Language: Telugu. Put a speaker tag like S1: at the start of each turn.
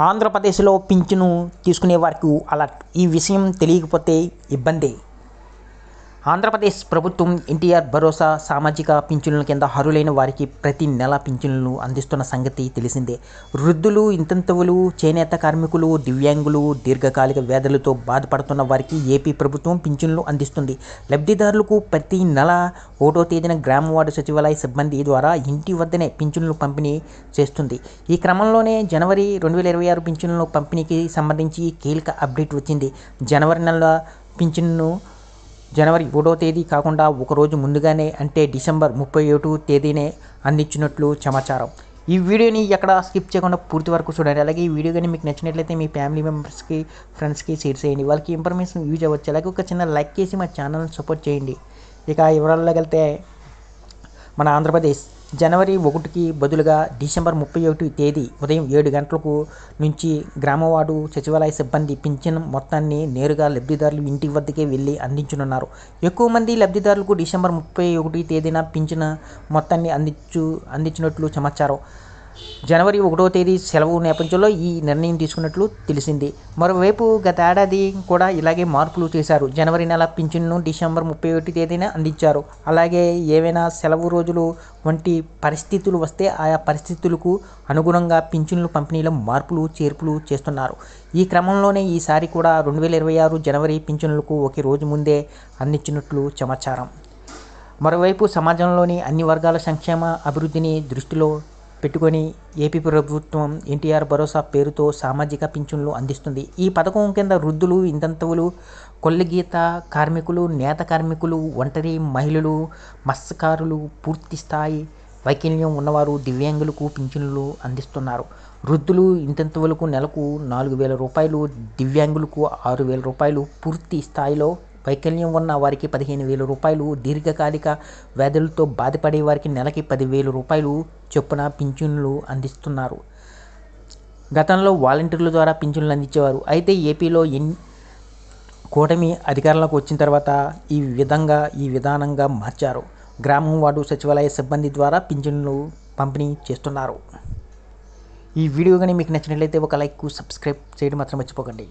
S1: ఆంధ్రప్రదేశ్లో పింఛను తీసుకునే వారికి అలర్ట్ ఈ విషయం తెలియకపోతే ఇబ్బందే. ఆంధ్రప్రదేశ్ ప్రభుత్వం ఎన్టీఆర్ భరోసా సామాజిక పింఛన్ల కింద అర్హులైన వారికి ప్రతి నెల పింఛనులను అందిస్తున్న సంగతి తెలిసిందే. వృద్ధులు ఇంతంతవులు చేనేత కార్మికులు దివ్యాంగులు దీర్ఘకాలిక వ్యాధులతో బాధపడుతున్న వారికి ఏపీ ప్రభుత్వం పింఛన్లు అందిస్తుంది. లబ్ధిదారులకు ప్రతి నెల ఒకటో తేదీన గ్రామ వార్డు సచివాలయ సిబ్బంది ద్వారా ఇంటి వద్దనే పింఛన్లు పంపిణీ చేస్తుంది. ఈ క్రమంలోనే జనవరి రెండు వేల ఇరవై ఆరు పింఛన్ల పంపిణీకి సంబంధించి కీలక అప్డేట్ వచ్చింది. జనవరి నెల పింఛన్ను జనవరి ఒకటో తేదీ కాకుండా ఒకరోజు ముందుగానే అంటే డిసెంబర్ ముప్పై ఒకటో తేదీనే అందించినట్లు సమాచారం. ఈ వీడియోని ఎక్కడ స్కిప్ చేయకుండా పూర్తి వరకు చూడండి. అలాగే ఈ వీడియో కానీ మీకు నచ్చినట్లయితే మీ ఫ్యామిలీ మెంబర్స్కి ఫ్రెండ్స్కి షేర్ చేయండి. వాళ్ళకి ఇన్ఫర్మేషన్ యూజ్ అవ్వచ్చు. అలాగే ఒక చిన్న లైక్ చేసి మా ఛానల్ని సపోర్ట్ చేయండి. ఇక వివరాల్లోకి వెళ్తే మన ఆంధ్రప్రదేశ్ జనవరి ఒకటికి బదులుగా డిసెంబర్ ముప్పై ఒకటి తేదీ ఉదయం ఏడు గంటలకు నుంచి గ్రామవాడు సచివాలయ సిబ్బంది పింఛన్ మొత్తాన్ని నేరుగా లబ్ధిదారులు ఇంటి వద్దకే వెళ్ళి అందించనున్నారు. ఎక్కువ మంది లబ్ధిదారులకు డిసెంబర్ ముప్పై ఒకటి తేదీన పింఛన్ మొత్తాన్ని అందించు అందించినట్లు సమాచారం. జనవరి ఒకటో తేదీ సెలవు నేపథ్యంలో ఈ నిర్ణయం తీసుకున్నట్లు తెలిసింది. మరోవైపు గత ఏడాది కూడా ఇలాగే మార్పులు చేశారు. జనవరి నెల పింఛన్ను డిసెంబర్ ముప్పై ఒకటి తేదీన అందించారు. అలాగే ఏవైనా సెలవు రోజులు వంటి పరిస్థితులు వస్తే ఆయా పరిస్థితులకు అనుగుణంగా పింఛన్లు పంపిణీలో మార్పులు చేర్పులు చేస్తున్నారు. ఈ క్రమంలోనే ఈసారి కూడా రెండు వేల ఇరవై ఆరు జనవరి పింఛన్లకు ఒక రోజు ముందే అందించినట్లు సమాచారం. మరోవైపు సమాజంలోని అన్ని వర్గాల సంక్షేమ అభివృద్ధిని దృష్టిలో పెట్టుకొని ఏపీ ప్రభుత్వం ఎన్టీఆర్ భరోసా పేరుతో సామాజిక పింఛన్లు అందిస్తుంది. ఈ పథకం కింద వృద్ధులు ఇంతంతవులు కొల్లగీత కార్మికులు నేత కార్మికులు ఒంటరి మహిళలు మత్స్యకారులు పూర్తి స్థాయి వైకల్యం ఉన్నవారు దివ్యాంగులకు పింఛన్లు అందిస్తున్నారు. వృద్ధులు ఇంతంతవులకు నెలకు నాలుగు వేల రూపాయలు దివ్యాంగులకు ఆరు వేల రూపాయలు పూర్తి స్థాయిలో వైకల్యం ఉన్న వారికి పదిహేను వేల రూపాయలు దీర్ఘకాలిక వ్యాధులతో బాధపడే వారికి నెలకి పదివేల రూపాయలు చొప్పున పింఛన్లు అందిస్తున్నారు. గతంలో వాలంటీర్ల ద్వారా పింఛన్లు అందించేవారు. అయితే ఏపీలో ఎన్ కూటమి అధికారంలోకి వచ్చిన తర్వాత ఈ విధంగా ఈ విధానంగా మార్చారు. గ్రామం వార్డు సచివాలయ సిబ్బంది ద్వారా పింఛన్లు పంపిణీ చేస్తున్నారు. ఈ వీడియో కానీ మీకు నచ్చినట్లయితే ఒక లైక్ సబ్స్క్రైబ్ చేయడం మాత్రం మర్చిపోకండి.